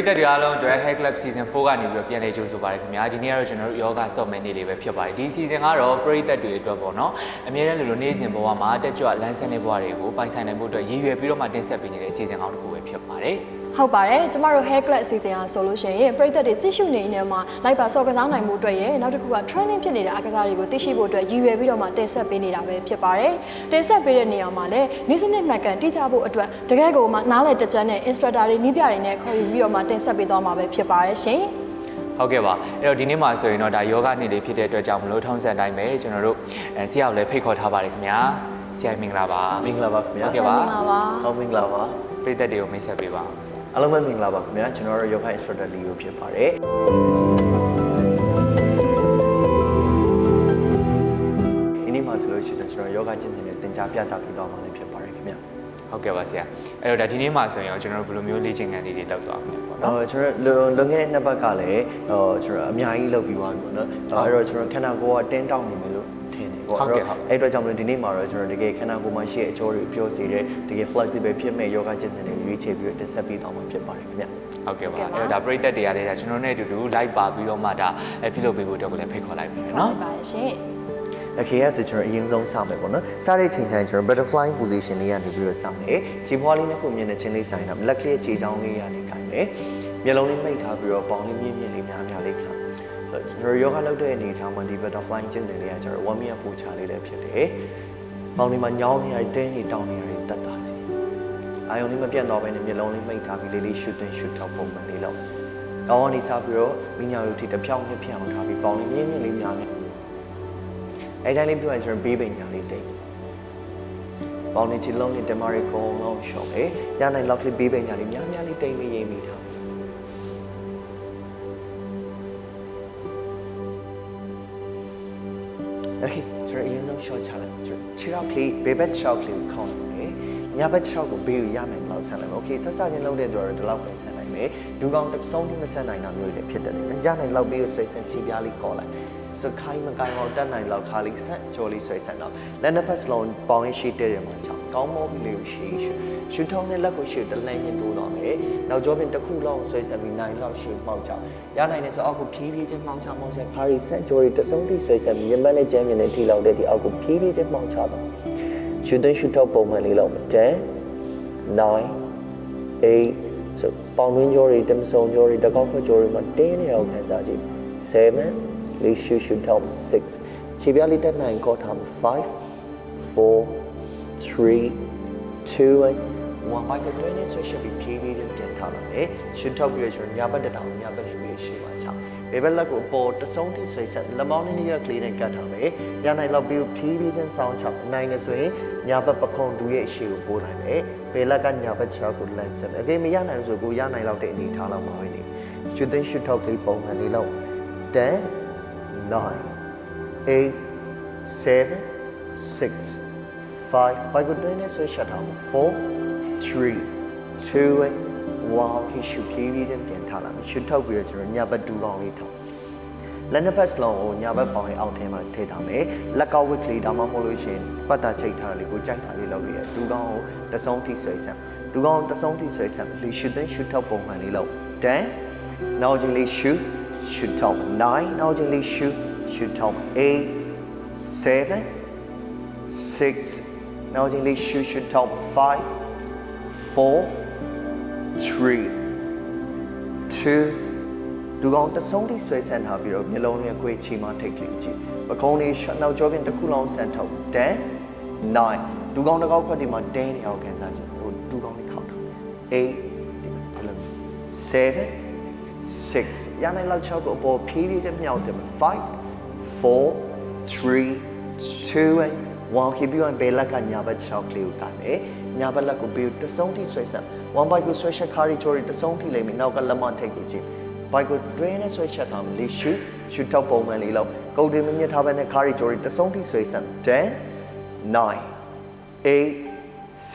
ရိသတ်တွေအားလုံးအတွက် Hair Club Season 4ကနေပြီးတော့ပြန်လည်ကြိုဆိုပါရခင်ဗျာဒီနေ့ကတော့ကျွန်တော်တို့ယောဂဆော့မယ်နေ့လေးပဲဖြစ်ပါတယ်ဒီ season ကတော့ပရိသတ်တွေအတွက်ပေါ့နော်အများနဲ့လိုလိုနေ့စဉ်ဘဝမှာတက်ကြွလမ်းဆင်းတဲ့ဘဝတွေကိုပိုင်ဆိုင်နိုင်ဖို့အတွက်ရည်ရွယ်ပြီးတော့မှတင်ဆက်ပေးနေတဲ့ season ကောင်းတစ်ခုပဲဖြစ်ပါတယ် ဟုတ်ပါတယ်ကျမတို့ hair class အစီအစဉ်အားဆိုလို့ရှိရင်ပရိသတ်တွေကြည့်ရှုနေနေမှာလိုက်ပါဆော့ကစားနိုင်မှုအတွက်ရဲ့နောက်တစ်ခုက training ဖြစ်နေတဲ့အကစားတွေကိုသိရှိဖို့အတွက်ရည်ရွယ်ပြီးတော့မှတင်ဆက်ပေးနေတာပဲဖြစ်ပါတယ်တင်ဆက်ပေးတဲ့နေရာမှာလည်းနေ့စနစ်မှတ်ကန်တိကျဖို့အတွက်တကယ်ကိုမှနားလည်တကြတဲ့ instructor တွေနီးပြတွေနဲ့ခေါ်ယူပြီးတော့မှတင်ဆက်ပေးသွားမှာပဲဖြစ်ပါတယ်ရှင်ဟုတ်ကဲ့ပါအဲ့တော့ဒီနေ့မှာဆိုရင်တော့ဒါယောဂနေ့လေးဖြစ်တဲ့အတွက်ကြောင့်မလို့ထုံးစံတိုင်းပဲကျွန်တော်တို့အဲဆရာကိုလည်းဖိတ်ခေါ်ထားပါတယ်ခင်ဗျာဆရာမင်္ဂလာပါမင်္ဂလာပါခင်ဗျာဟုတ်ကဲ့ပါမင်္ဂလာပါဟုတ်မင်္ဂလာပါပရိသတ်တွေကိုမိတ်ဆက်ပေးပါ အောင်ဆရာအားလုံးပဲမင်္ဂလာပါခင်ဗျာကျွန်တော်တို့ Yoga Instructor Leo ဖြစ်ပါတယ်ဒီနေ့မှာဆိုလို့ရှိရင်ကျွန်တော် Yoga ကျင့်စဉ်နဲ့သင်ကြားပြသပေးသွားမှာလည်းဖြစ်ပါတယ်ခင်ဗျာဟုတ်ကဲ့ပါဆရာအဲ့တော့ဒါဒီနေ့မှာဆိုရင်ရောကျွန်တော်တို့ဘယ်လိုမျိုးလေ့ကျင့်ခန်းလေးတွေလုပ်သွားမလဲပေါ့နော်အော်ကျွန်တော်လွန်လွန်ခဲ့တဲ့နှစ်ပတ်ကလည်းဟိုကျွန်တော်အများကြီးလုပ်ပြီးသွားပြီပေါ့နော်အဲ့တော့ကျွန်တော်ခန္ဓာကိုယ်ကတင်းတောင်းနေမယ်လို့ထင်တယ် ပေါ့ဟုတ်ကဲ့ဟုတ်အဲ့အတွက်ကြောင့်မလို့ဒီနေ့မှာတော့ကျွန်တော်တကယ်ခန္ဓာကိုယ်မှာရှိတဲ့အကျိုးတွေပြောစေတဲ့တကယ် flexible ဖြစ်မဲ့ yoga ကျင့်စဉ်တွေရွေးချယ်ပြီးတော့တက်ဆက်ပေးသွားမှာဖြစ်ပါတယ်ခင်ဗျာဟုတ်ကဲ့ပါဟုတ်ကဲ့ပါအဲ့တော့ဒါပရိသတ်တွေကလည်းဒါကျွန်တော်နဲ့အတူတူလိုက်ပါပြီးတော့မှဒါအဲပြုလုပ်ပေးဖို့အတွက်ကိုလည်းဖိတ်ခေါ်လိုက်ပြီဟုတ်နော်ပါတယ်ရှင် Okay ရဆိုကျွန်တော်အရင်ဆုံးစမယ်ပေါ့နော်စတဲ့ချိန်တိုင်းကျွန်တော် butterfly position လေးကနေပြီးတော့စမယ်ခြေဖွားလေးနှစ်ခုမြင်တဲ့ချင်းလေးဆိုင်တာလက်ကလေးခြေချောင်းလေးရနေခိုင်းမယ်မျက်လုံးလေးမိတ်ထားပြီးတော့ပေါင်လေးမြင့်မြင့်လေးများများလေးခံ ဆိုတော့ကျွန်တော် yoga လုပ်တဲ့အနေအထားမှာဒီ butterfly ကျင့်စဉ်လေးကကျွန်တော်1 minute ပူချလေးလည်းဖြစ်တယ်ပေါင်လေးမှာညောင်းနေရတဲ့တင်းနေတောင်းနေရတဲ့တက်တာစီအာယုံလေးမပြတ်တော့ဘဲနဲ့မျက်လုံးလေးမိတ်ထားပြီးလေးလေး shoot တင် shoot ထောက်ပုံမှန်လေးလုပ်ကောင်းကနေစပြီးတော့မိညာရုပ်ထိတစ်ဖြောင်းနှစ်ဖြောင်းထားပြီးပေါင်လေးမြင့်မြင့်လေးများများအဲ့တိုင်းလေးပြောရင်ကျွန်တော်ဘေးပိန်ညာလေးတိတ်ပေါင်းနေချီလုံးနဲ့တမရီကုံလုံးရှော့မယ်ရနိုင်လောက်ကလေးဘေးပိန်ညာလေးများများလေးတိတ်ပြီးရေးမိထား okay ဆိုတော့အရင်ဆုံး short ချလိုက်ဆိုတော့ခြေထောက်လေးဘေဘက်ခြေထောက်လေးကိုခေါင်းလိုက်မယ်ညာဘက်ခြေထောက်ကိုဘေးကိုရမယ်ဘယ်လောက်ဆန်လိုက်မယ် okay ဆက်စချင်းလုံးတဲ့တော့ဒီလောက်ပဲဆန်နိုင်မယ်ဒူကောင်တစ်စုံတစ်မဆန်နိုင်တာမျိုးတွေဖြစ်တယ်လေရနိုင်လောက်ဘေးကိုစိတ်ဆင်ဖြေးပြားလေးကော်လိုက် ဆိုခိုင်းမကိုင်းအောင်တက်နိုင်လောက်ခါလေးဆက်ကြော်လေးဆွဲဆန်တော့လက်နှစ်ဖက်စလုံးပေါင်းရရှိတဲ့တယ်မှာချောင်းကောင်းမောပြီးလေးကိုရှေ့ရှုရှူထောင်းတဲ့လက်ကိုရှေ့တလှမ်းရင်တိုးတော့မယ်နောက်ကျောပြင်တစ်ခုလုံးဆွဲဆန်ပြီးနိုင်လောက်ရှေ့ပေါက်ကြရနိုင်တယ်ဆိုအောက်ကိုဖြည်းဖြည်းချင်းပေါက်ချပေါက်ချခါရီဆက်ကြော်လေးတစုံတိဆွဲဆန်ပြီးရင်မနဲ့ကျမ်းမြင်တဲ့ထိလောက်တဲ့ဒီအောက်ကိုဖြည်းဖြည်းချင်းပေါက်ချတော့ရှူသွင်းရှူထောက်ပုံမှန်လေးလောက်မယ်10 9 8 so ပေါင်တွင်းကြောတွေတမစုံကြောတွေတကောက်ခွက်ကြောတွေမှာတင်းနေအောင်ခံစားကြည့်7 လေးရှူရှူထောက်6ခြေပြားလေးတက်နိုင်ကောထားမှာ5 4 3 2 and 1ဘိုက်ကတွင်းနဲ့ဆွဲရှက်ပြီးဖြည်းဖြည်းချင်းပြန်ထားလာမယ်ရှူထောက်ပြီးတော့ကျွန်တော်ညာဘက်တက်တောင်ညာဘက်ရှူပြီးရှေ့ပါချောင်းဘေးဘက်လက်ကိုအပေါ်တဆုံးထိဆွဲဆက်လက်မောင်းနဲ့ရကလေးနဲ့ကတ်ထားမယ်ရနိုင်လောက်ပြီးဖြည်းဖြည်းချင်းဆောင်းချောင်းနိုင်နေဆိုရင်ညာဘက်ပခုံးတူရဲ့ရှေ့ကိုပို့နိုင်မယ်ဘေးလက်ကညာဘက်ခြေထောက်ကိုလမ်းဆက်မယ်အကေမရနိုင်ဆိုကိုရနိုင်လောက်တဲ့အနေထားလောက်မှာပဲနေရှူသိန်းရှူထောက်ကလေးပုံမှန်လေးလောက်10 nine, eight, seven, six, five. By good doing it, so shut down. Four, three, two, one. He should keep it in the entire. You should talk with your neighbor do long later. လက်နှစ်ဖက်စလုံးကိုညာဘက်ပေါင်ရဲ့အောက်ထဲမှာထည့်ထားမယ်။လက်ကောက်ဝစ်ကလေးဒါမှမဟုတ်လို့ရှိရင်ပတ်တာချိတ်ထားတာလေးကိုကြိုက်တာလေးလုပ်ရရ။ဒူကောင်းကိုတစုံထိဆွဲဆံ။ဒူကောင်းတစုံထိဆွဲဆံ။လေရှူတဲ့ရှူထောက်ပုံမှန်လေးလုပ်။10 now ကြီးလေးရှူ10 should top 9 out English should top 8 7 6 now English should top 5 4 3 2ဒူကောင်တဆုံးထိဆွဲဆန့်ထားပြီးတော့မျိုးလုံးလေးအကွေးချီမှထိတ်ကြည့်ကြည့်ပကုံးလေးနောက်ကျောပြင်တစ်ခုလုံးဆန့်ထုတ်10 9ဒူကောင်တစ်ကောက်ခွက်ဒီမှာ10နေအောင်ခန်းစားကြည့်ဟိုဒူကောင်လေးခောက်ထား8 7 6ရနိုင်လောက်6ကိုအပေါ်ဖြည်းဖြည်းချင်းမြောက်တယ်5 4 3 2 and 1ခေပြီးရင်ဘယ်လက်ကညာဘက်6ကလေးကိုကန်မယ်ညာဘက်လက်ကိုပြီးတစုံထိဆွဲဆက်1 byte ကိုဆွဲချက်ခါရီချိုရီတစုံထိလိမ့်မယ်နောက်ကလက်မထိတ်ကိုကြည့် byte ကို drain နဲ့ဆွဲချက်ထားမယ်လေးရှူရှူထောက်ပုံမှန်လေးလောက်ကုတ်တွေမညစ်ထားဘဲနဲ့ခါရီချိုရီတစုံထိဆွဲဆက်10 9 8 7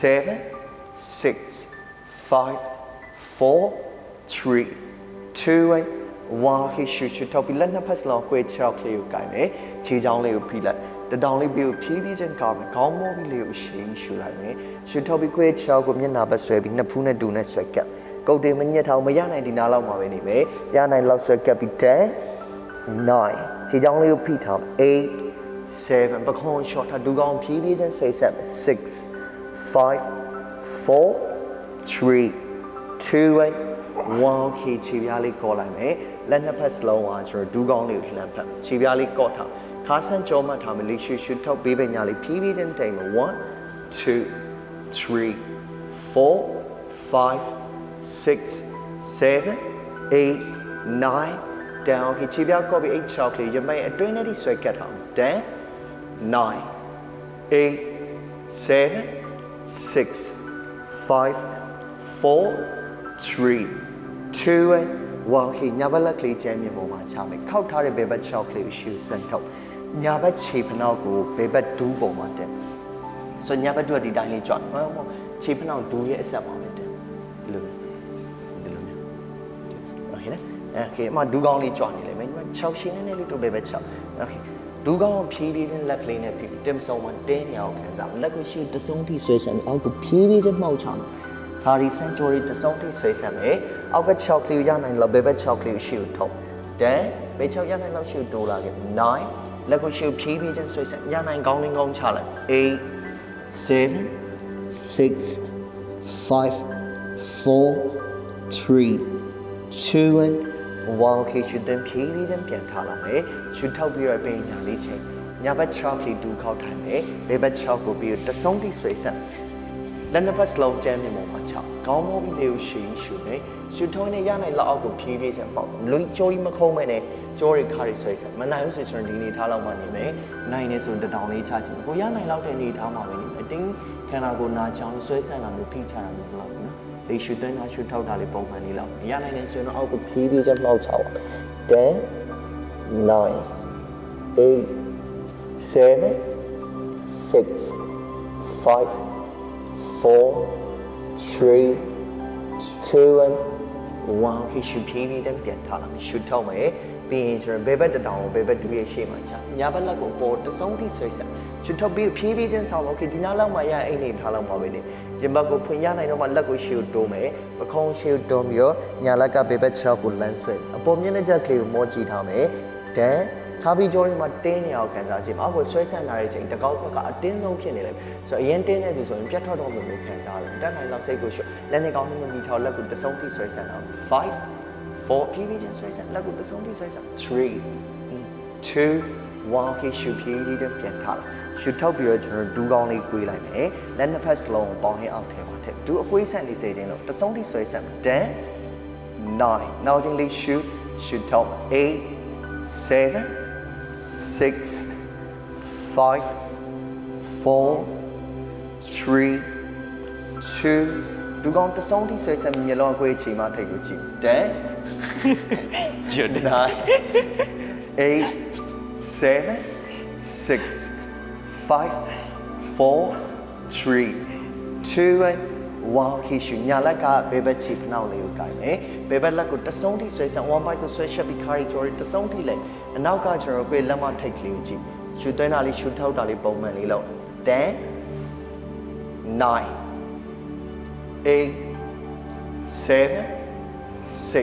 6 5 4 3 2 and ဝါဟိရှူရှူထောက်ပြီးလက်နှစ်ဖက်စလုံးကွဲချောက်ကလေးကိုကင်မယ်ခြေချောင်းလေးကိုဖိလိုက်တတောင်လေးပြီးကိုဖြည်းဖြည်းချင်းကောက်မယ်ခေါင်းမိုးပြီးလေးကိုရှိန်ရှူလိုက်မယ်ရှူထောက်ပြီးကွဲချောက်ကိုမျက်နှာဘက်ဆွဲပြီးနှစ်ဖူးနဲ့တူနဲ့ဆွဲကပ်ကုတ်တင်မညက်ထောင်မရနိုင်ဒီနားလောက်မှာပဲနေမယ်ရနိုင်လောက်ဆွဲကပ်ပြီး10 9ခြေချောင်းလေးကိုဖိထား8 7ပခုံး short ထားဒူကောင်းဖြည်းဖြည်းချင်းစိတ်ဆက်6 5 4 3 2 1 okay ခြေပြားလေးကော်လိုက်မယ်လက်နှစ်ဖက်စလုံးကကျွန်တော်ဒူးကောင်းလေးကိုလှမ်းဖက်ခြေပြားလေးကော့ထားခါဆန်ကြောမှတ်ထားမယ်လေးရှူရှူထောက်ပေးပညာလေးဖြည်းဖြည်းချင်းတိမ်မယ်1 2 3 4 5 6 7 8 9 down ခေခြေပြားကော့ပြီး8 shot လေးရမိုင်အတွင်းနဲ့ဒီဆွဲကတ်ထားမယ်10 9 8 7 6 5 4 3 2 and 1ခေညာဘက်လက်ကလေးကျမ်းမြေပေါ်မှာချမယ်ခောက်ထားတဲ့ဘယ်ဘက်6ကလေးကိုရှူစန်ထုတ်ညာဘက်ခြေဖနောက်ကိုဘယ်ဘက်ဒူးပေါ်မှာတက်ဆိုညာဘက်ဒူးကဒီတိုင်းလေးကြွဟုတ်မဟုတ်ခြေဖနောက်ဒူးရဲ့အဆက်မှာပဲတက်ဒီလိုဒီလိုမျိုးโอเคနော်โอเคအမဒူးကောင်းလေးကြွနေလိမ့်မယ်ညီမ6ရှင်းနေလေးတို့ဘယ်ဘက်6โอเคဒူးကောင်းဖြည်းဖြည်းချင်းလက်ကလေးနဲ့ဖြည်းဖြည်းတင်ဆောင်ဝင်တင်းနေအောင်ခံစားလက်ကိုရှေ့တဆုံးထိဆွဲဆန်အောက်ကိုဖြည်းဖြည်းချင်းမှောက်ချမယ်ခါရီစန်ဂျိုရီတဆုံးထိဆွဲဆန်မယ် အောက်က6ကလေးရနိုင်လောက်ဘယ်ဘက်6ကလေးရှေ့ကိုထုတ်10ဘယ်6ရနိုင်လောက်ရှေ့တိုးလာခဲ့9လက်ကိုရှေ့ဖြည်းဖြည်းချင်းဆွဲဆန်ရနိုင်ကောင်းလေးကောင်းချလိုက်8 7 6 5 4 3 2 and 1 okay ရှုတင်ဖြည်းဖြည်းချင်းပြန်ထားလာမယ်ရှုထောက်ပြီးတော့ပြင်ညာလေးချိန်ညာဘက်6ကလေးတူခောက်ထိုင်မယ်ဘယ်ဘက်6ကိုပြီးတော့တဆုံးထိဆွဲဆက်လက်နှစ်ဖက်စလုံးကျမ်းနေမှာ6ခေါင်းမောပြီးလေကိုရှင်းရှုမယ် ရှုထုံးနဲ့ရနိုင်လောက်အောက်ကိုဖြည်းဖြည်းချင်းပေါက်လွင်ကြောကြီးမခုံးမဲ့နဲ့ကြောတွေခါတွေဆွဲဆက်မနိုင်ဘူးဆိုကျွန်တော်ဒီနေထားလောက်မှနေမယ်နိုင်နေဆိုတတောင်လေးချချင်ကိုရနိုင်လောက်တဲ့နေထားမှာပဲနေအတင်းခန္ဓာကိုယ်နာချောင်းဆွဲဆက်လာမှုဖိချတာမျိုးလောက်နော်လေရှုသွင်းတာရှုထောက်တာလေးပုံမှန်လေးလောက်ရနိုင်နေဆိုရင်အောက်ကိုဖြည်းဖြည်းချင်းပေါက်ချပါ10 9 8 7 6 5 4 3 2 1 wow ခေရှင်ပြေးပြီးစမ်းပြန်ထားလာမယ်ရှူထောက်မယ်ပြီးရင်ကျွန်တော်ဘယ်ဘက်တတောင်ကိုဘယ်ဘက်ဒူရဲ့ရှေ့မှာချညာဘက်လက်ကိုပေါ်တဆုံးထိဆွဲဆက်ရှူထောက်ပြီးဖြေးပြီးချင်းဆောက်တော့ခေဒီနားလောက်မှရအိတ်နေထားလောက်ပါပဲလေရင်ဘက်ကိုဖွင့်ရနိုင်တော့မှလက်ကိုရှေ့ကိုတိုးမယ်ပခုံးရှေ့ကိုတိုးပြီးတော့ညာလက်ကဘယ်ဘက်ချောက်ကိုလမ်းဆွဲအပေါ်မျက်နှာကြက်ကလေးကိုမောကြည့်ထားမယ်ဒန် ခါဘီဂျော်ဒီမှာတင်းနေအောင်ခံစားကြည့်အောက်ကိုဆွဲဆန့်လာတဲ့ချိန်တကောက်ဘက်ကအတင်းဆုံးဖြစ်နေလိုက်ဆိုတော့အရင်တင်းနေသူဆိုရင်ပြတ်ထွက်တော့မှလို့ခံစားရတယ်တက်နိုင်တော့စိတ်ကိုရှုလက်နေကောင်းမှမီထောက်လက်ကိုတဆုံးထိဆွဲဆန့်အောင်5 4ဖြည်းဖြည်းချင်းဆွဲဆန့်လက်ကိုတဆုံးထိဆွဲဆန့်3 2 1ခေရှုဖြည်းဖြည်းချင်းပြန်ထားလာရှုထောက်ပြီးတော့ကျွန်တော်ဒူးကောင်းလေးကွေးလိုက်မယ်လက်နှစ်ဖက်စလုံးပေါင်းရင်းအောက်ထဲမှာထည့်ဒူးအကွေးဆန့်နေစေခြင်းလို့တဆုံးထိဆွဲဆန့်10 9နောက်ချင်းလေးရှုရှုထောက်8 7 six, five, four, three, two ဒူကောင်တဆုံးထိဆွဲဆက်မျက်လုံးအကွေးအချိန်မှထိတ်ကိုကြည့်10ကျွတ်တယ်9 8 7 6 5 4 3 2 and 1ခိရှုညာလက်ကဘယ်ဘက်ချီဖနောက်လေးကိုကိုင်မယ်ဘယ်ဘက်လက်ကိုတဆုံးထိဆွဲဆက် အနောက်ကကျွန်တော်ကိုယ်လက်မထိတ်ကလေးကိုကြည့်ရှူသွင်းတာလေးရှူထောက်တာလေးပုံမှန်လေးလုပ်10 9 8 7 6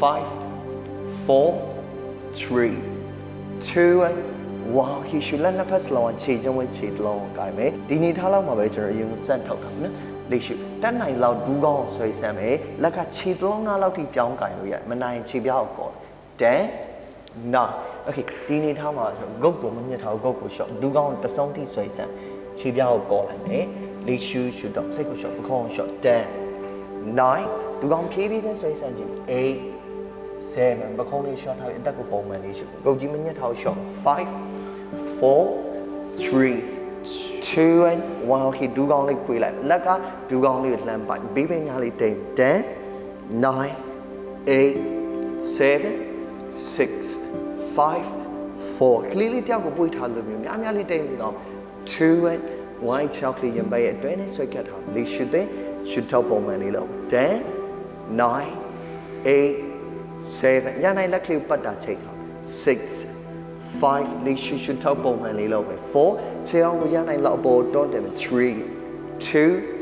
5 4 3 2 wow ဟီရှူလက်နှစ်ဖက်စလုံးအခြေချင်းဝင်ခြေလုံးကိုင်မယ်ဒီနေထားလောက်မှာပဲကျွန်တော်အရင်စန့်ထောက်တာနော်လေရှုတက်နိုင်လောက်ဘူးကောင်းဆွဲဆမ်းမယ်လက်ကခြေသုံးငါးလောက်ထိပြောင်းကင်လို့ရမနိုင်ခြေပြောင်းအောင်ကော10 နာโอเคဒီနေထားမှာဆိုဂုတ်ကိုမမြင်ထားဘူးဂုတ်ကိုရှော့ဒူးကောင်းတဆုံးထိဆွဲဆန်ခြေပြားကိုကောလိုက်မယ်လေးရှူးရှူတော့စိတ်ကိုရှော့ပခုံးရှော့10 9ဒူးကောင်းဖြည်းဖြည်းချင်းဆွဲဆန်ခြင်း8 7ပခုံးလေးရှော့ထားပြီးအသက်ကိုပုံမှန်လေးရှူဂုတ်ကြီးမမြင်ထားဘူးရှော့5 4 3 2 and 1 okay ဒူးကောင်းလေးခွေးလိုက်လက်ကဒူးကောင်းလေးကိုလှမ်းပိုက်ဘေးပင်ညာလေးတိမ်10 9 8 7 6 5 4ကလေးလေးတယောက်ကိုပွေးထားလို့မျိုးများများလေးတိမ်ပြီးတော့2 and 1 chocolate ရင်ပဲအတွင်းနဲ့ဆွဲကတ်ထားလေးရှုတဲ့ရှုထောက်ပုံမှန်လေးလို့10 9 8 7ရနိုင်လက်ကလေးပတ်တာချိတ်ထား6 5လေးရှုရှုထောက်ပုံမှန်လေးလို့ပဲ4ခြေအောင်ကိုရနိုင်လောက်အပေါ်တွန်းတယ်3 2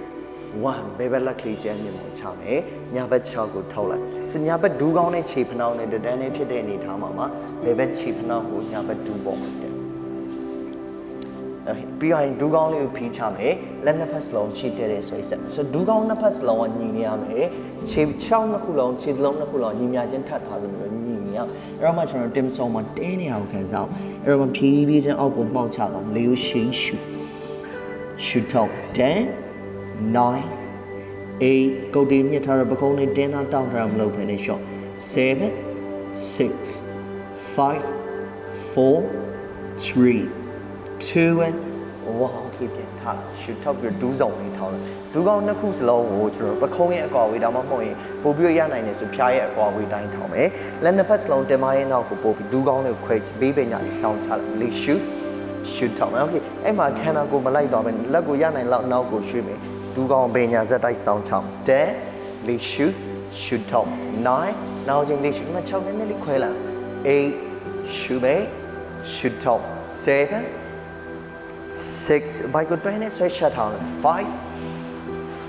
1 1ဘယ်ဘက်လက်ကလေးကျမ်းမြင်ပေါ်ချမယ်ညာဘက်6ကိုထောက်လိုက်ဆိုညာဘက်ဒူးကောင်းနဲ့ခြေဖနှောင်းနဲ့တတန်းနဲ့ဖြစ်တဲ့အနေထားမှာမှာဘယ်ဘက်ခြေဖနှောင်းကိုညာဘက်ဒူးပေါ်မှာတက်အဲ့ပြီးရင်ဒူးကောင်းလေးကိုဖီးချမယ်လက်နှစ်ဖက်စလုံးခြေတက်တဲ့ဆွဲဆက်ဆိုဒူးကောင်းနှစ်ဖက်စလုံးကညီနေရမယ်ခြေ6နှစ်ခုလုံးခြေသလုံးနှစ်ခုလုံးညီမြချင်းထပ်ထားပြီးတော့ညီနေရအဲ့တော့မှကျွန်တော်တင်ဆောင်မှာတင်းနေအောင်ခံစားအောင်အဲ့တော့မှဖြည်းဖြည်းချင်းအောက်ကိုမှောက်ချတော့လေးကိုရှိန်ရှူ shoot top 10 9 8ကုတ်တီမြစ်ထားတဲ့ပကုံးနဲ့တင်းသားတောင်းထားတာမလုပ်ဘဲနဲ့ shot 7 6 5 4 3 2 and 1 keep ပြန်ထားလိုက် shoot top ပြီးဒူးဆောင်လေးထောင်းလိုက်ဒူးကောင်းနှစ်ခုစလုံးကိုကျွန်တော်ပကုံးရဲ့အကွာဝေးဒါမှမဟုတ်ရင်ပို့ပြီးရနိုင်တယ်ဆိုဖျားရဲ့အကွာဝေးတိုင်းထောင်းမယ်လက်နှစ်ဖက်စလုံးတင်မရဲ့နောက်ကိုပို့ပြီးဒူးကောင်းလေးကိုခွဲဘေးပညာလေးစောင်းချလိုက် lead shoot shoot ထောင်းမယ် okay အဲ့မှာခန္ဓာကိုယ်မလိုက်တော့ဘဲလက်ကိုရနိုင်လောက်နောက်ကိုရွှေ့မယ် ဒူးကောင်းပညာဇက်တိုက်စောင်းချောင်း10 lead shoot shoot top 9နောက်ချင်း lead shoot မှာ6နည်းနည်းလေးခွဲလိုက်8 shoot မယ် shoot top 7 6 bike ကိုတွင်းနဲ့ဆွဲရှတ်ထောင်း5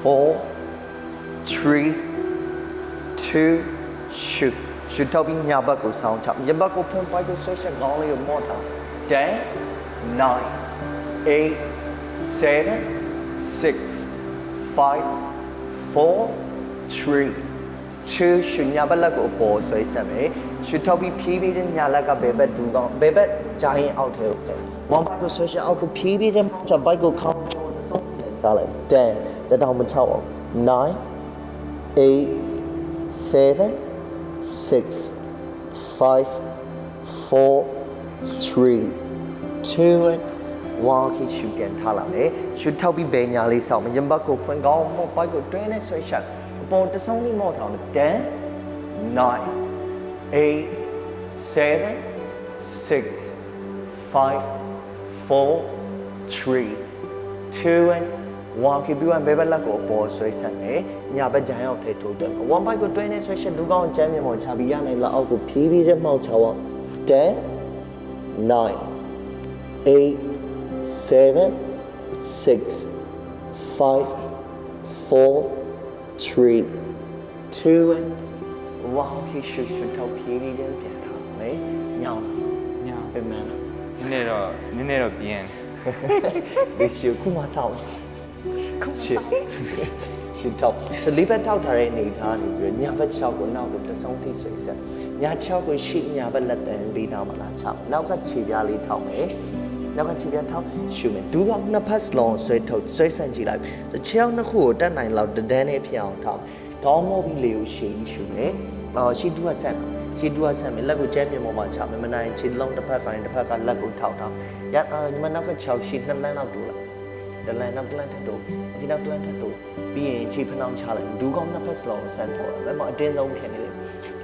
4 3 2 shoot shoot ထောက်ပြီးညာဘက်ကိုစောင်းချရဘက်ကိုဖွင့် bike ကိုဆွဲရှတ်ကောင်းလေးကိုမော့ထား10 9 8 7 6 5 4 3 2ရှညာဘက်လက်ကိုအပေါ်ဆွဲဆက်မယ်ရှူထောက်ပြီးဖြည်းဖြည်းချင်းညာလက်ကဘယ်ဘက်ဒူကောင်းဘယ်ဘက်ဂျိုင်းအောက်ထဲကိုပဲဝမ်ဘ တ်ကိုဆွဲရှအောက်ကိုဖြည်းဖြည်းချင်းချဘိုက်ကိုခေါင်းဒါလိုက်10တတောင်မချအောင်9 8 7 6 5 4 3 2 1 keep shoot ပြန်ထားလာမယ်ရှူထောက်ပြီးဘယ်ညာလေးစောင့်မရင်ဘတ်ကိုဖွင့်ကောင်းမော့ဘိုက်ကိုတွင်းနဲ့ဆွဲရှအပေါ်တဆုံးလေးမော့ထောင်တယ်10 9 8 7 6 5 4 3 2 and 1 keep you and ဘယ်ဘက်လက်ကိုအပေါ်ဆွဲဆက်မယ်ညာဘက်ဂျိုင်းအောင်ထဲထိုးတယ်1 bike ကိုတွင်းနဲ့ဆွဲရှဒူကောင်းချမ်းမြေမော်ချပြီးရနိုင်လောက်အောက်ကိုဖြည်းဖြည်းချင်းမှောက်ချအောင်10 9 eight, seven, six, five, four, three, two, and one. Okay, should should tell PD ချင်းပြန်ထားမယ်။ညောင်းညောင်ပြန်မှန်းလားနည်းနည်းတော့နည်းနည်းတော့ပြင်း။ This should ခုမှစောင်းခုရှစ်ရှစ်ထောက်စလီဘက်ထောက်ထားတဲ့အနေထားနေပြီးတော့ညာဘက်6ကိုနောက်ကိုတဆုံးထိဆွေဆက်ညာ6ကိုရှေ့ညာဘက်လက်တန်းပြီးတော့မလား6နောက်ကခြေပြားလေးထောက်မယ် နောက်ကခြေပြားထောက်ရှူမယ်ဒူးတော့နှစ်ဖက်စလုံးဆွဲထုတ်ဆွဲဆန့်ကြည့်လိုက်ခြေအောင်နှစ်ခုကိုတက်နိုင်လောက်တဒန်းနဲ့ဖြစ်အောင်ထောက်ခေါင်းမောပြီးလေကိုရှေ့ရှူမယ်အော်ရှေ့ဒူးကဆက်တာရှေ့ဒူးကဆက်မယ်လက်ကိုကျဲပြင်းပေါ်မှာချမယ်မနိုင်ခြေလုံးတစ်ဖက်ပိုင်းတစ်ဖက်ကလက်ကိုထောက်ထောက်ရအာညီမနောက်က6ရှေ့နှစ်လမ်းလောက်တူလာဒလန်နောက်ဒလန်ထက်တို့ဒီနောက်ဒလန်ထက်တို့ပြီးရင်ခြေဖနှောင်းချလိုက်ဒူးကောင်းနှစ်ဖက်စလုံးဆန်ထော်တာဘယ်မှာအတင်းဆုံးဖြစ်နေလေ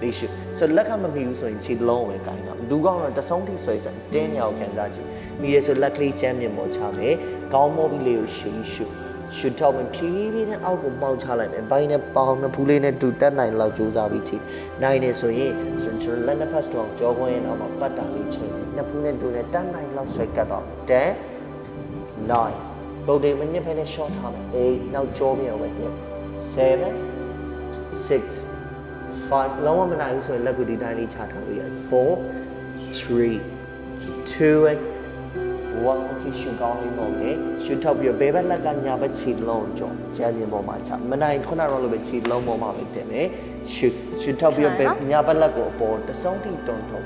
လေးရှိဆိုလက်ကမမီဘူးဆိုရင်ခြေလုံးပဲကိုင်းတာဒူးကောင်းတော့တဆုံးထိဆွဲဆန်တင်းမြောက်ခံစားကြည့်မိရဆိုလက်ကလေးချမ်းမြင်ပေါ်ချမယ်ကောင်းမောပြီးလေးကိုရှင်းရှုရှူထောက်ဝင်ဖြည်းဖြည်းချင်းအောက်ကိုမှောက်ချလိုက်မယ်ဘိုင်းနဲ့ပေါင်းနှစ်ဖူးလေးနဲ့တူတက်နိုင်လောက်ကြိုးစားပြီးထိနိုင်နေဆိုရင်ကျွန်တော်လက်နှစ်ဖက်စလုံးကြောခွင်းရင်အောက်မှာပတ်တာလေးချိန်နှစ်ဖူးနဲ့တူနဲ့တက်နိုင်လောက်ဆွဲကတ်တော့10 9ပုံတွေမညစ်ဖဲနဲ့ short ထားမယ်8နောက်ကြောမြောက်ပဲညစ်7 6 5လုံးဝမနိုင်ဘူးဆိုရင်လက်ကူဒီတိုင်းလေးချထားလို့ရတယ်4 3 2 and 1 okay ရှုကောင်းလေးပေါ့လေရှုထောက်ပြီးတော့ဘယ်ဘက်လက်ကညာဘက်ခြေလုံးကြောကျမ်းပြင်ပေါ်မှာချမနိုင်ခုနကတော့လိုပဲခြေလုံးပေါ်မှာပဲတင်မယ်ရှုရှုထောက်ပြီးတော့ဘယ်ညာဘက်လက်ကိုအပေါ်တဆုံးထိတုံထုတ်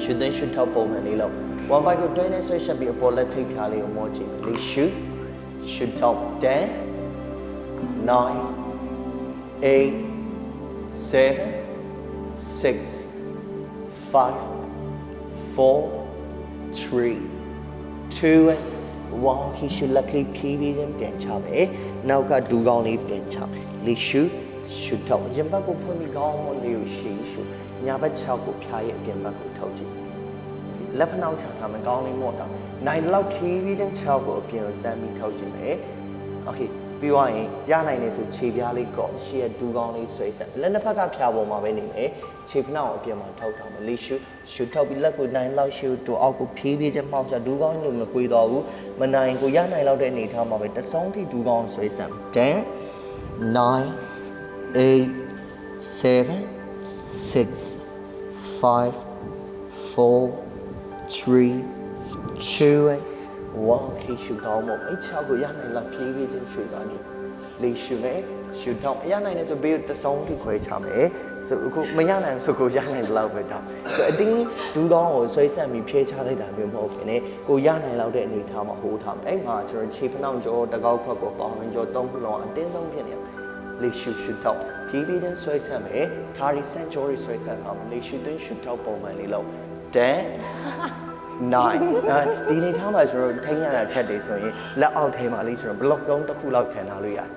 ရှုတဲ့ရှုထောက်ပုံမှန်လေးလို့ one bike ကိုတွင်းနဲ့ဆွဲရှက်ပြီးအပေါ်လက်ထိပ်ဖြားလေးကိုမောကြည့်လေးရှုရှုထောက်10 9 8 seven, six, five, four, three, two, and one. ခိရှုလက်လေးဖြည်းဖြည်းချင်းပြန်ချမယ်။နောက်ကဒူကောင်းလေးပြန်ချမယ်။လေးရှုရှုတော့ရင်ဘတ်ကိုဖွင့်ပြီးကောင်းမလေးကိုရှေ့ရှုညာဘက်6ကိုဖြားရဲ့အပြင်ဘက်ကိုထုတ်ကြည့်။လက်ဖနှောင်းချထားမယ်ကောင်းလေးမော့တာ။နိုင်လောက်ဖြည်းဖြည်းချင်း6ကိုအပြင်ကိုစမ်းပြီးထုတ်ကြည့်မယ်။ Okay ပြီးသွားရင်ရနိုင်တယ်ဆိုခြေပြားလေးကော့ရှေ့ရဒူးကောင်းလေးဆွဲဆက်လက်နှစ်ဖက်ကဖြာပေါ်မှာပဲနေမယ်ခြေဖနှောက်အပြင်မှာထောက်ထားမယ်လေးရှုရှုထောက်ပြီးလက်ကိုနိုင်လောက်ရှုတူအောက်ကိုဖြေးဖြေးချင်းမှောက်ချဒူးကောင်းလို့မကွေတော့ဘူးမနိုင်ကိုရနိုင်လောက်တဲ့အနေထားမှာပဲတဆုံးထိဒူးကောင်းဆွဲဆက်10 9 8 7 6 5 4 3 2 1ခေရှုကောင်းမို့အဲ့ချောက်ကိုရနိုင်လောက်ဖြည်းဖြည်းချင်းရွှေသွားနေလေးရှုမယ်ရှုတော့ရနိုင်တယ်ဆိုဘေးတစောင်းထိခွဲချမယ်ဆိုအခုမရနိုင်ဆိုကိုရနိုင်တယ်လောက်ပဲတော့ဆိုအတင်းဒူးကောင်းကိုဆွဲဆက်ပြီးဖြဲချလိုက်တာမျိုးမဟုတ်ခင်ねကိုရနိုင်လောက်တဲ့အနေထားမှာဟိုးထားမယ်အဲ့မှာကျွန်တော်ခြေဖနှောင်ကျော်တကောက်ခွက်ကိုပေါင်းရင်ကျော်သုံးခုလုံးအတင်းဆုံးဖြစ်နေတယ်လေးရှုရှုတော့ဖြည်းဖြည်းချင်းဆွဲဆက်မယ်ခါရီဆန်ကျော်ရီဆွဲဆက်အောင်လေးရှုသွင်းရှုတော့ပုံမှန်လေးလောက်10 9 အဲဒီနေထားမှာကျွန်တော်တို့ထိန်းရတာခက်တယ်ဆိုရင်လက်အောက်ထဲမှာလေးကျွန်တော် block တုံးတစ်ခုလောက်ခံထားလို့ရတယ်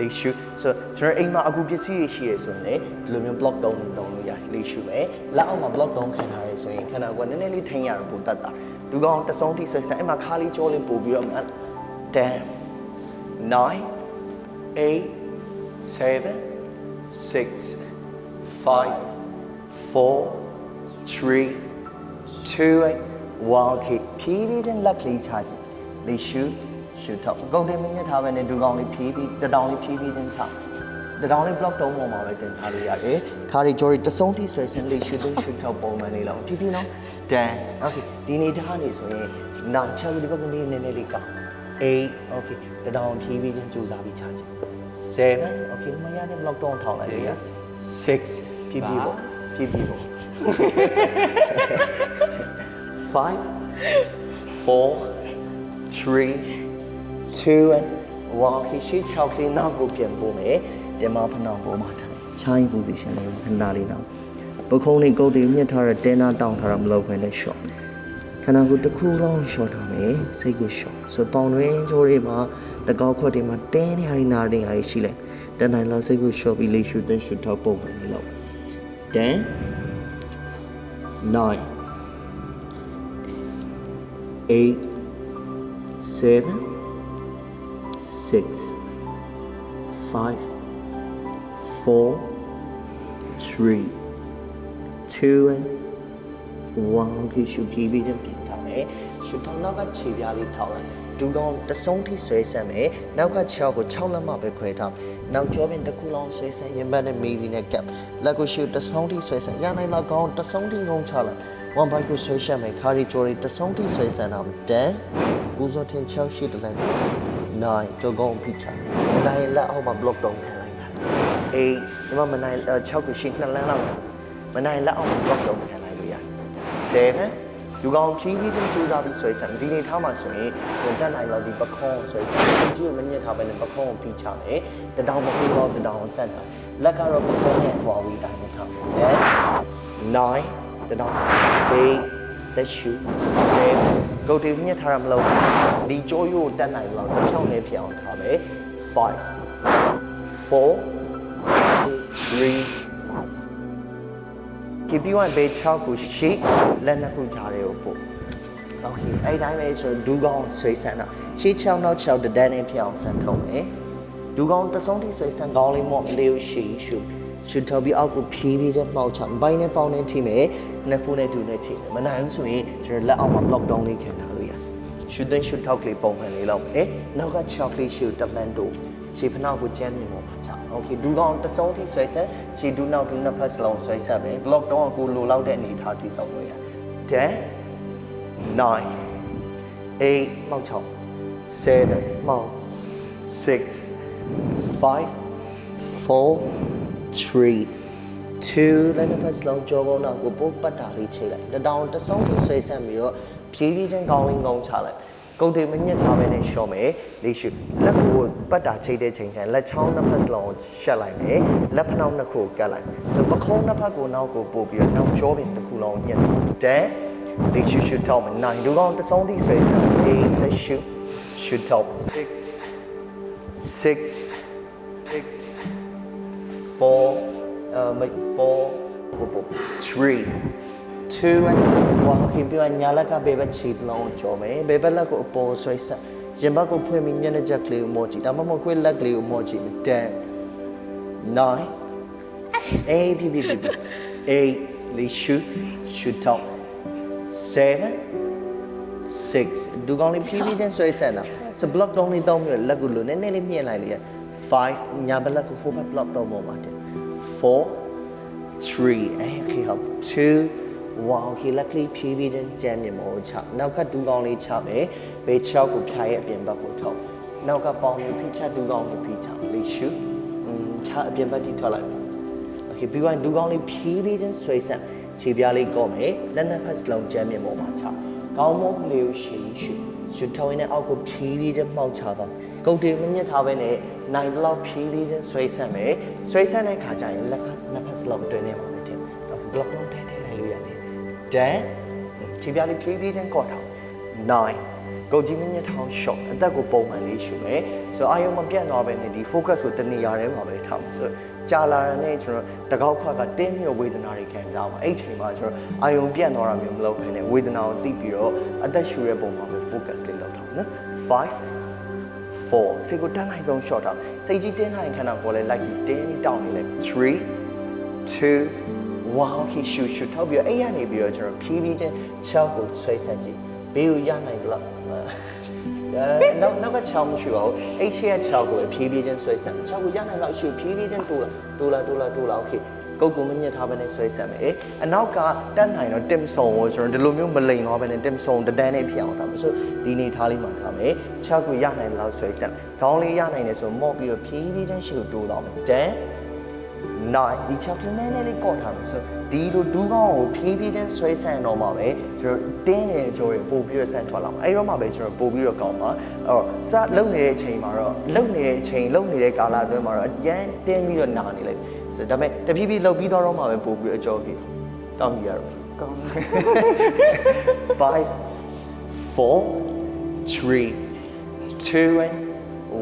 လေးရှုဆိုကျွန်တော်အိမ်မှာအခုပစ္စည်းတွေရှိရဆိုရင်လေဒီလိုမျိုး block တုံးနေတုံးလို့ရတယ်လေးရှုပဲလက်အောက်မှာ block တုံးခံထားရဆိုရင်ခန္ဓာကိုယ်နည်းနည်းလေးထိန်းရတော့ပိုတတ်တာဒူကောင်တဆုံးထိဆွဲဆက်အဲ့မှာခါလေးကြောလေးပို့ပြီးတော့10 9 8 7 6 five, four, three, two, one. Keep ဖြည်းဖြည်းချင်းလက်ကလေးချကြည့်။လေးရှုရှုထောက်။ကုန်တင်မင်းညထားပဲနဲ့ဒူကောင်လေးဖြည်းဖြည်းတတောင်လေးဖြည်းဖြည်းချင်းချ။တတောင်လေး block တုံးပေါ်မှာပဲတင်ထားလို့ရတယ်။ခါရီဂျော်ရီတဆုံးထိဆွဲစင်းလေးရှုသွင်းရှုထောက်ပုံမှန်လေးလောက်ဖြည်းဖြည်းနော်။ Dan okay ဒီနေထားနေဆိုရင်နာချောက်ဒီဘက်ကနေနည်းနည်းလေးကောက်8 okay တတောင်ဖြည်းဖြည်းချင်းကြိုးစားပြီးချကြည့်7 okay မရတဲ့ block တုံးထောက်လိုက်လို့ရ6 ဖြည်းဖြည်းပေါ့ဖြည်းဖြည်းပေါ့5 4 3 2 and 1ခေရှိ6ကလေးနောက်ကိုပြန်ပို့မယ်တင်မဖနောင်ပေါ်မှာထိုင်ချိုင်း position လေးခဏလေးနောက်ပခုံးလေးကုတ်တွေမြင့်ထားတဲ့တင်းနာတောင်းထားတာမလုပ်ဘဲနဲ့ short ခန္ဓာကိုယ်တစ်ခုလုံး short ထားမယ်စိတ်ကို short ဆိုပေါင်တွင်းချိုးတွေမှာတကောက်ခွက်တွေမှာတင်းနေရည်နာရည်ရည်ရှိလိုက်တန်တိုင်းလောက်စိတ်ကို short ပြီးလေးရှူသွင်းရှူထောက်ပုံပဲလို့ 10 9 8 7 6 5 4 3 2 and 1ကရှုပြီးပြီးချင်းပြင်ထားမယ်ရှုထောင်းနောက်ကခြေပြားလေးထောက်လိုက်ဒူကောင်တဆုံးထိဆွဲဆန့်မယ်နောက်က6ကို6လက်မှပဲခွဲထား နောက်ကျောပြင်တစ်ခုလုံးဆွဲဆန့်ရင်ဘတ်နဲ့မေးစီနဲ့ကပ်လက်ကိုရှုတဆုံးထိဆွဲဆန့်ရနိုင်လောက်ကောင်းတဆုံးထိငုံချလိုက်1 byte ကိုဆွဲရှက်မယ်ခါရီဂျိုရီတဆုံးထိဆွဲဆန့်တာ10ဦးစောထင်6ရှိတလန်9ကြောကောင်းဖိချာနိုင်လက်အောက်မှာ block တုံးခံလိုက်ရတယ်အေးဒီမှာမနိုင်6ကိုရှိ2လမ်းလောက်မနိုင်လက်အောက်မှာ block တုံးခံလိုက်လို့ရတယ်7 လူကောင်ဖြည်းဖြည်းချင်းကြိုးစားပြီးဆွဲဆန့်ဒီနေထားမှာဆိုရင်ကိုတက်နိုင်တော့ဒီပခုံးဆွဲဆန့်ဒီကြီးကိုမညစ်ထားဘဲနဲ့ပခုံးကိုဖိချမယ်တတောင်မပြီးတော့တတောင်ဆက်တာလက်ကတော့ပခုံးနဲ့ဟွာဝီတိုင်းနဲ့ထားမယ်10 9တတောင်ဆက်8လက်ရှူ7ကိုတီမြင့်ထားရမလို့ဒီကြိုးရိုးတက်နိုင်တော့တစ်ဖြောင်းနဲ့ဖြစ်အောင်ထားမယ်5 4 3 keep you on base 6ကိုရှိလက်နှစ်ခုကြားတွေကိုပို့ okay အဲ့တိုင်းပဲဆိုဒူးကောင်းဆွေးဆန်းတာရှေ့6နောက်6တဒန်းနဲ့ဖြစ်အောင်ဆန်ထုံးမယ်ဒူးကောင်းတဆုံးထိဆွေးဆန်းကောင်းလေးမော့လေးကိုရှိရှုရှုထော်ပြီးအောက်ကိုဖြည်းဖြည်းချင်းမှောက်ချဘိုင်းနဲ့ပေါင်းနဲ့ထိမယ်နှစ်ခုနဲ့တူနဲ့ထိမယ်မနိုင်ဘူးဆိုရင်ကျွန်တော်လက်အောက်မှာ block down လေးခံထားလို့ရတယ်ရှုသွင်းရှုထောက်ကလေးပုံမှန်လေးလောက်ပဲနောက်က6လေးရှုတမန်တို့ခြေဖနှောက်ကိုကျမ်းမြင်ပေါ်မှာချ โอเคဒူကောင်တဆုံးထိဆွဲဆက်ခြေဒူနောက်ဒူနှစ်ဖက်စလုံးဆွဲဆက်ပဲ block တော့အကိုလိုလောက်တဲ့အနေထားထိတော့လို့ရ10 9 8မောက်6 7မောက်6 5 4 3 2လည်းနှစ်ဖက်စလုံးကြောကုန်းတော့ကိုပိုးပတ်တာလေးချိန်လိုက်တတောင်တဆုံးထိဆွဲဆက်ပြီးတော့ဖြည်းဖြည်းချင်းကောင်းလေးငုံချလိုက် ကုတ်တွေမညစ်ထားပဲနဲ့ရှော့မယ်လေးရှုလက်ကိုပတ်တာချိတ်တဲ့ချိန်ကျရင်လက်ချောင်းနှစ်ဖက်စလုံးကိုရှက်လိုက်မယ်လက်ဖနှောက်နှစ်ခုကိုကတ်လိုက်ဆိုပခုံးနှစ်ဖက်ကိုနောက်ကိုပို့ပြီးတော့နောက်ကြောပင်တစ်ခုလုံးညှက်တယ်လေးရှုရှုထောက်မယ်နိုင်ဒူကောင်တဆုံးထိဆွဲဆက်လေးလက်ရှုရှုထောက်6 6 6 4 uh, make four, 3, two and one ခင်ပြောညာလက်ကဘယ်ဘက်ခြေတလုံးကြော်မယ်ဘယ်ဘက်လက်ကိုအပေါ်ဆွဲဆက်ရင်ဘက်ကိုဖွင့်ပြီးမျက်နှာချက်ကလေးကိုမော့ကြည့်ဒါမှမဟုတ်ကိုယ့်လက်ကလေးကိုမော့ကြည့် ten nine eight ပြပြပြ eight လေး shoot shoot down seven six ဒူကောင်လေးဖြည်းဖြည်းချင်းဆွဲဆက်တာစဘလော့တော့လေးတောင်းပြီးလက်ကိုလို့နည်းနည်းလေးမြင့်လိုက်လေ5ညာဘက်လက်ကို4ဘက်ဘလော့တော့ပေါ်မှာတက်4 3 okay help 2 ဝါโอเคလက်ကလေးဖြည်းဖြည်းချင်းကြမ်းမြင်မို့ချနောက်ကဒူးကောင်းလေးချမယ်ဘေးချောက်ကိုဖြားရဲ့အပြင်ဘက်ကိုထုတ်နောက်ကပေါင်လေးဖိချဒူးကောင်းကိုဖိချလေးရှုอืมချအပြင်ဘက်ထိထွက်လိုက်โอเคပြီးရင်ဒူးကောင်းလေးဖြည်းဖြည်းချင်းဆွဲဆက်ခြေပြားလေးကော့မယ်လက်နှစ်ဖက်စလုံးကြမ်းမြင်ပေါ်မှာချကောင်းမွန်လေးကိုရှင်းရှုရှုထောင်းနဲ့အောက်ကိုဖြည်းဖြည်းချင်းမှောက်ချတော့ကုတ်တွေမမြတ်ထားပဲနဲ့နိုင်တော့ဖြည်းဖြည်းချင်းဆွဲဆက်မယ်ဆွဲဆက်တဲ့ခါကျရင်လက်နှစ်ဖက်စလုံးတွင်းနေပါမယ်တဲ့ဘလော့ 10ခြေပြားလေးဖြည်းဖြည်းချင်းကော့ထား9ကိုကြီးမညစ်ထောင်း shot အသက်ကိုပုံမှန်လေးရှုမယ်ဆိုတော့အာယုံမပြတ်တော့ပဲနဲ့ဒီ focus ကိုတနေရာထဲမှာပဲထားမှာဆိုတော့ကြာလာတဲ့နေ့ကျွန်တော်တကောက်ခွက်ကတင်းပြီးတော့ဝေဒနာတွေခံစားမှာအဲ့ချိန်မှာကျွန်တော်အာယုံပြတ်သွားတာမျိုးမလုပ်ဘဲနဲ့ဝေဒနာကိုသိပြီးတော့အသက်ရှူတဲ့ပုံမှာပဲ focus လေးလုပ်ထားမှာနော်5 4စိတ်ကိုတန်းနိုင်ဆုံး shot ထားစိတ်ကြီးတင်းနိုင်ခန္ဓာကိုယ်လည်း like တင်းပြီးတောင်းနေလဲ3 2 wow okay shoot shoot ထောက်ပြီးတော့အဲ့ရနေပြီးတော့ကျွန်တော်ဖြည်းဖြည်းချင်း6ကိုဆွဲဆက်ကြည့်ဘေးကိုရနိုင်ကြလားအဲနောက်နောက်က6မရှိပါဘူးအဲ့ရှေ့က6ကိုဖြည်းဖြည်းချင်းဆွဲဆက်6ကိုရနိုင်တော့ရှူဖြည်းဖြည်းချင်းတူလာတူလာတူလာတူလာ okay ကုတ်ကိုမညစ်ထားဘဲနဲ့ဆွဲဆက်မယ်အနောက်ကတက်နိုင်တော့တင်ဆုံကိုကျွန်တော်ဒီလိုမျိုးမလိန်သွားဘဲနဲ့တင်ဆုံတဒန်းနဲ့ဖြစ်အောင်ထားမယ်ဆိုဒီနေထားလေးမှာထားမယ်6ကိုရနိုင်တော့ဆွဲဆက်ခေါင်းလေးရနိုင်တယ်ဆိုမော့ပြီးတော့ဖြည်းဖြည်းချင်းရှူတိုးတော့မယ်10နို င်ဒီချက်ကလေးနည်းနည်းလေးကော့ထားမယ်ဆိုဒီလိုဒူးကောင်းကိုဖြည်းဖြည်းချင်းဆွဲဆန်တော့မှာပဲကျွန်တော်တင်းနေတဲ့ကြောတွေပို့ပြီးတော့ဆန်ထွက်လာမှာအဲ့တော့မှပဲကျွန်တော်ပို့ပြီးတော့ကောင်းမှာအဲ့တော့စလုံနေတဲ့အချိန်မှာတော့လုံနေတဲ့အချိန်လုံနေတဲ့ကာလအတွင်းမှာတော့အကျန်းတင်းပြီးတော့နာနေလိုက်ဆိုဒါပေမဲ့တဖြည်းဖြည်းလှုပ်ပြီးတော့မှပဲပို့ပြီးတော့အကျော်ပြီးတောင်းကြည့်ရတော့ကောင်း5 4 3 2 and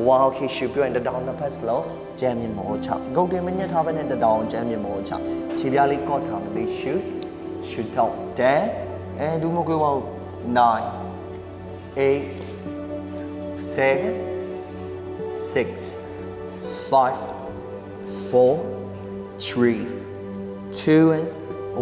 ဝါခေရှုပြရင်တတောင်နှစ်ဖက်စလုံး ဂျမ်းမြင်မောချဂုတ်တင်မညက်ထားပဲနဲ့တတောင်ဂျမ်းမြင်မောချခြေပြားလေးကော့ထားမလေးရှုရှုတော့ဒန်အဲဒူမကွေးဝါ9 8 7 6 5 4 3 2 and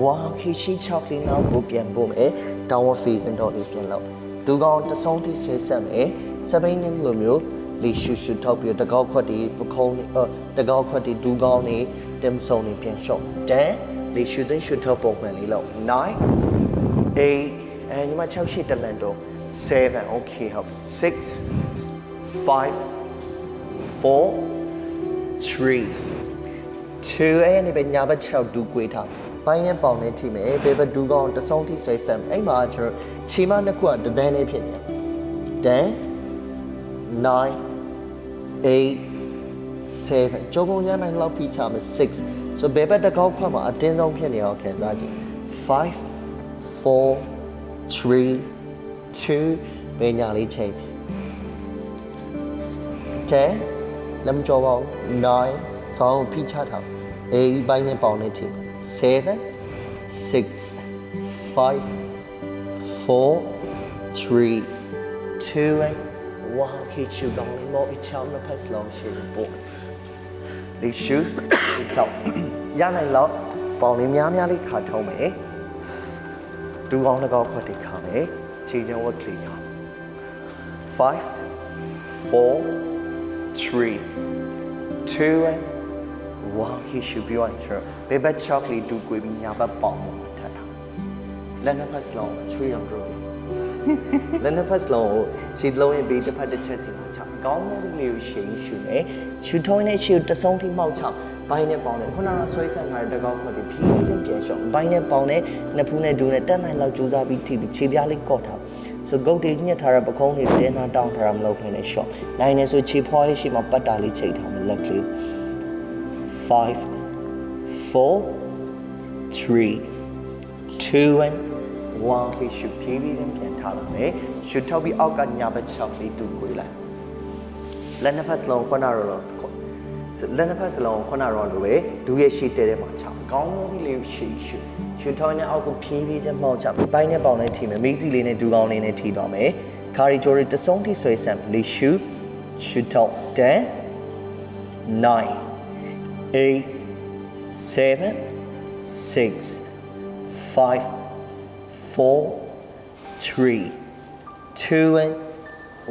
ဝါခေရှိချောက်ကလေးနောက်ကိုပြန်ပို့မယ် downward facing dog လေးပြန်လုပ်ဒူကောင်တဆုံးထိဆွဲဆက်မယ်စပိန်နင်းလိုမျိုး လီရှူရှူထောက်ပြီးတကောက်ခွက်ဒီပခုံးအတကောက်ခွက်ဒီဒူကောင်းနေတင်ဆုံနေပြန်ရှော့တန်လီရှူသိရှူထောက်ပုံမှန်လေးလောက်9 8အဲညီမ6ရှိတလန်တော့7 okay ဟုတ်6 5 4 3 2အဲ့ဒီပဲညာဘက်6ဒူကွေးထားပိုင်းနဲ့ပေါင်နဲ့ထိမယ်ဘေဘဒူကောင်းတဆုံးထိဆွဲဆက်မယ်အဲ့မှာကျွန်တော်ခြေမနှစ်ခုကတဒန်းလေးဖြစ်နေတယ်10 9 eight seven ကျုံကုန်ရနိုင်လောက်ပြီးချမယ်6 so ဘယ်ဘက်တစ်ခေါက်ဖက်မှာအတင်းဆုံးဖြစ်နေအောင်ခံစားကြည့်5 4 3 2ပဲညာလေးချိန်10လမ်းကြောပါ9ခေါင်းဖိချထားအေးဘိုင်းနဲ့ပေါင်နဲ့ထိ7 6 5 4 3 2 1 wow hit you long no it chao me pass long she bo li shu sit down ရနိုင်တော့ပေါင်လေးများများလေးခါထုံးမယ်ဒူကောင်းနှကောင်းခွက်တွေခါမယ်ခြေချံဝတ်ကလေးခါ5 4 3 2 and wow he should be on sure ဘေဘက်ချောက်လေးဒူကွေးပြီးညာဘက်ပေါင်မှာထပ်တာလက်နှစ်ဖက်စလုံးချွေးရုံတို့ လက်နှစ်ဖက်စလုံးကိုခြေလုံးရင်ဘေးတစ်ဖက်တစ်ချက်စီမှာချကောင်းတဲ့လေးကိုရှင်းရှုမယ်ရှူထုံးနဲ့ရှူတဆုံးထိမှောက်ချဘိုင်းနဲ့ပေါင်းနဲ့ခုနကဆွဲဆက်ထားတဲ့တကောက်ခွက်ပြီးဖြည်းဖြည်းချင်းပြန်လျှော့ဘိုင်းနဲ့ပေါင်းနဲ့နှစ်ဖူးနဲ့ဒူးနဲ့တက်နိုင်လောက်ကြိုးစားပြီးထိပြီးခြေပြားလေးကော့ထားဆိုဂုတ်တွေညှက်ထားတဲ့ပကုံးတွေတင်းသားတောင်းထားတာမလုပ်ဖ ೇನೆ ရှော့နိုင်နေဆိုခြေဖွားရေးရှိမှပတ်တာလေးချိန်ထားမယ်လက်ကလေး5 4 3 2 and 1 okay ရှုဖြည်းဖြည်းချင်းပြန် ထားလာမယ်ရှုထောက်ပြီးအောက်ကညာဘက်6လေးတူကွေးလိုက်လက်နှစ်ဖက်စလုံးခုနရောလို့လက်နှစ်ဖက်စလုံးခုနကတော့လိုပဲဒူးရဲ့ရှေ့တဲထဲမှာချောင်းကောင်းမိုးပြီးလေးကိုရှေ့ရှုရှုထောင်းနဲ့အောက်ကိုဖြည်းဖြည်းချင်းမှောက်ချဘိုင်းနဲ့ပေါင်နဲ့ထိမယ်မိစီလေးနဲ့ဒူးကောင်းလေးနဲ့ထိသွားမယ်ခါရီဂျိုရီတဆုံးထိဆွဲဆန့်လေးရှုရှုထောင်း10 9 8 7 6 5 4 3 2 and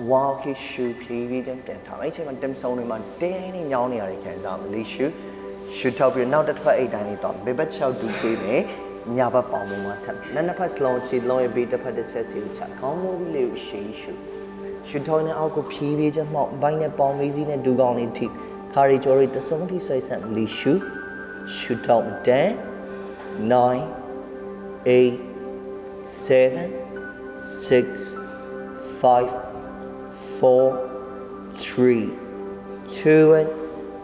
ဝါကီရှူဖြည်းဖြည်းချင်းပြန်ထားမယ်အဲ့ချိန်မှာတင်ဆုံတွေမှာတင်းနေညောင်းနေရတယ်ခံစားမလေးရှူရှူထောက်ပြီးနောက်တစ်ဖက်အိတ်တိုင်းလေးတော့ဘေဘက်ချောက်တူပေးမယ်ညာဘက်ပေါင်ပေါ်မှာထပ်မယ်နှစ်နှစ်ဖက်စလုံးခြေလုံးရဲ့ဘေးတစ်ဖက်တစ်ချက်စီကိုချခေါင်းမိုးပြီးလေးကိုရှင်းရှူရှူထောက်နေအောက်ကိုဖြည်းဖြည်းချင်းမှောက်ဘိုင်းနဲ့ပေါင်လေးစီးနဲ့ဒူကောင်းလေးထိခါရီဂျိုရီတစုံထိဆွဲဆန့်လေးရှူရှူထောက်10 9 8 7 6 5 4 3 2 and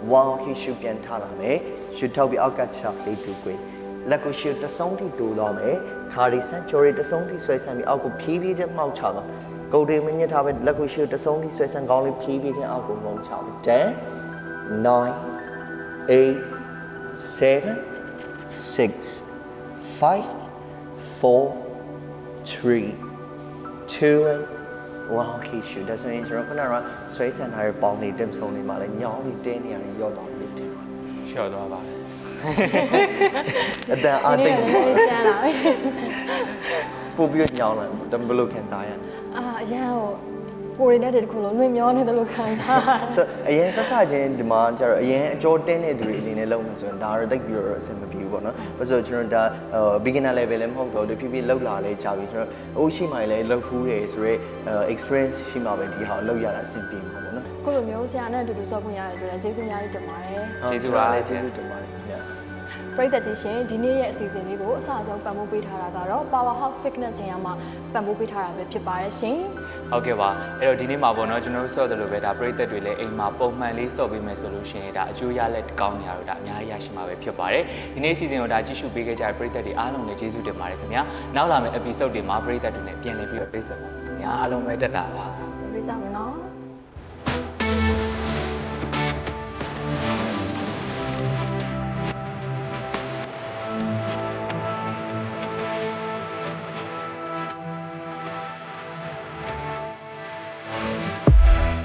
1ခိရှုပြန်ထားလာမယ်ရှုထောက်ပြီးအောက်ကချလေးတူကွေလက်ကိုရှုတဆုံးထိတူတော့မယ်ခါရီဆန်ဂျိုရီတဆုံးထိဆွဲဆန်ပြီးအောက်ကိုဖြည်းဖြည်းချင်းမှောက်ချပါကုတ်တွေမညစ်ထားပဲလက်ကိုရှုတဆုံးထိဆွဲဆန်ကောင်းလေးဖြည်းဖြည်းချင်းအောက်ကိုငုံချပါ10 9 8 7 6 5 4 3 2 and ဝါခီရှူဒါဆိုရင်ကျွန်တော်ခုနကဆွဲဆန်ထားတဲ့ပေါင်းနေတင်ဆုံနေမှာလဲညောင်းပြီးတင်းနေရတယ်ရော့သွားပြီတင်ပါလျှော့သွားပါအတန်အာဒီတိနေ့တ်လည်းလေးကျန်းလာပြီပို့ပြီးတော့ညောင်းလာတယ်ဘယ်လိုခံစားရလဲအာအရန်ဟို ကိုရီနဲ့တည်းခုလုံးလွင်မျောနေတယ်လို့ခံစားဆိုအရင်ဆက်ဆချင်းဒီမှာကျတော့အရင်အကျော်တင်းတဲ့သူတွေအနေနဲ့လုပ်မယ်ဆိုရင်ဒါတော့တိတ်ပြီးတော့အဆင်မပြေဘူးပေါ့နော်။ဘာလို့ဆိုကျွန်တော်ဒါ beginner level လည်းမဟုတ်တော့လေဖြည်းဖြည်းလောက်လာလဲကြာပြီကျွန်တော်အိုးရှိမှလည်းလောက်ဖူးတယ်ဆိုတော့ experience ရှိမှပဲဒီဟာလောက်ရတာအဆင်ပြေမှာပေါ့နော်။ခုလိုမျိုးဆရာနဲ့အတူတူဆော့ခွင့်ရတဲ့အတွက်ကျေးဇူးအများကြီးတင်ပါတယ်ကျေးဇူးပါကျေးဇူးတင်ပါတယ်ခင်ဗျာပရိသတ်တီရှင်ဒီနေ့ရဲ့အစီအစဉ်လေးကိုအစအဆုံးပံ့ပိုးပေးထားတာကတော့ Powerhouse Fitness ကျင်းရမှာပံ့ပိုးပေးထားတာပဲဖြစ်ပါတယ်ရှင် ဟုတ်ကဲ့ပါအဲ့တော့ဒီနေ့မှာပေါ့နော်ကျွန်တော်တို့ဆော့တယ်လို့ပဲဒါပရိသတ်တွေလည်းအိမ်မှာပုံမှန်လေးဆော့ပေးမယ်ဆိုလို့ရှိရင်ဒါအကျိုးရလက်ကောင်းနေရတော့ဒါအများကြီးရရှိမှာပဲဖြစ်ပါတယ်ဒီနေ့အစီအစဉ်ကိုဒါကြည့်ရှုပေးခဲ့ကြတဲ့ပရိသတ်တွေအားလုံးလည်းကျေးဇူးတင်ပါတယ်ခင်ဗျာနောက်လာမယ့် episode တွေမှာပရိသတ်တွေနဲ့ပြန်လည်ပြီးတော့ပြေးဆက်ပါမယ်ခင်ဗျာအားလုံးပဲတက်တာပါ